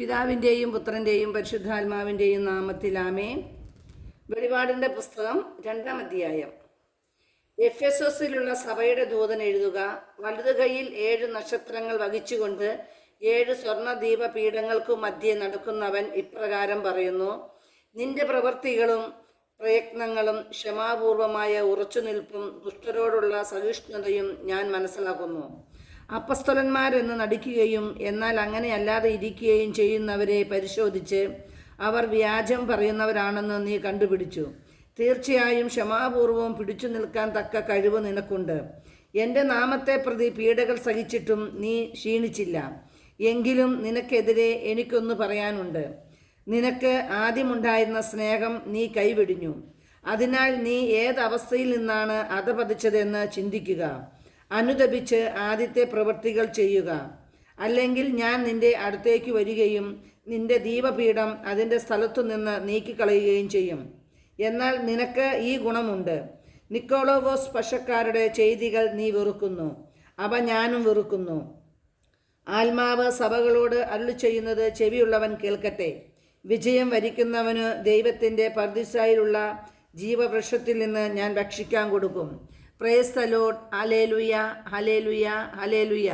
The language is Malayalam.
പിതാവിന്റെയും പുത്രന്റെയും പരിശുദ്ധാത്മാവിന്റെയും നാമത്തിലാമേ വെളിപാടിന്റെ പുസ്തകം രണ്ടാം അധ്യായം. എഫ് എസ് എസിലുള്ള സഭയുടെ ദൂതൻ എഴുതുക വലതു കൈയിൽ ഏഴ് നക്ഷത്രങ്ങൾ വഹിച്ചുകൊണ്ട് ഏഴ് സ്വർണ പീഠങ്ങൾക്കു മധ്യേ നടക്കുന്നവൻ ഇപ്രകാരം പറയുന്നു നിന്റെ പ്രവൃത്തികളും പ്രയത്നങ്ങളും ക്ഷമാപൂർവമായ ഉറച്ചുനിൽപ്പും ദുഷ്ടരോടുള്ള സഹിഷ്ണുതയും ഞാൻ മനസ്സിലാക്കുന്നു. അപ്പസ്തലന്മാരെന്ന് നടിക്കുകയും എന്നാൽ അങ്ങനെയല്ലാതെ ഇരിക്കുകയും ചെയ്യുന്നവരെ പരിശോധിച്ച് അവർ വ്യാജം പറയുന്നവരാണെന്ന് നീ കണ്ടുപിടിച്ചു. തീർച്ചയായും ക്ഷമാപൂർവവും പിടിച്ചു നിൽക്കാൻ തക്ക കഴിവ് നിനക്കുണ്ട്. എന്റെ നാമത്തെ പ്രതി പീഡകൾ സഹിച്ചിട്ടും നീ ക്ഷീണിച്ചില്ല. എങ്കിലും നിനക്കെതിരെ എനിക്കൊന്ന് പറയാനുണ്ട്. നിനക്ക് ആദ്യമുണ്ടായിരുന്ന സ്നേഹം നീ കൈവെടിഞ്ഞു. അതിനാൽ നീ ഏതവസ്ഥയിൽ നിന്നാണ് അധപതിച്ചതെന്ന് ചിന്തിക്കുക. അനുദപിച്ച് ആദ്യത്തെ പ്രവൃത്തികൾ ചെയ്യുക. അല്ലെങ്കിൽ ഞാൻ നിന്റെ അടുത്തേക്ക് വരികയും നിന്റെ ദീപപീഠം അതിന്റെ സ്ഥലത്തു നിന്ന് നീക്കിക്കളയുകയും ചെയ്യും. എന്നാൽ നിനക്ക് ഈ ഗുണമുണ്ട്. നിക്കോളോവോസ് പശക്കാരുടെ ചെയ്തികൾ നീ വെറുക്കുന്നു. അവ ഞാനും വെറുക്കുന്നു. ആത്മാവ് സഭകളോട് അരുളി ചെയ്യുന്നത് ചെവിയുള്ളവൻ കേൾക്കട്ടെ. വിജയം വരിക്കുന്നവന് ദൈവത്തിന്റെ പർദിസായിലുള്ള ജീവവൃക്ഷത്തിൽ നിന്ന് ഞാൻ ഭക്ഷിക്കാൻ കൊടുക്കും. Praise തലോട്ട് hallelujah hallelujah hallelujah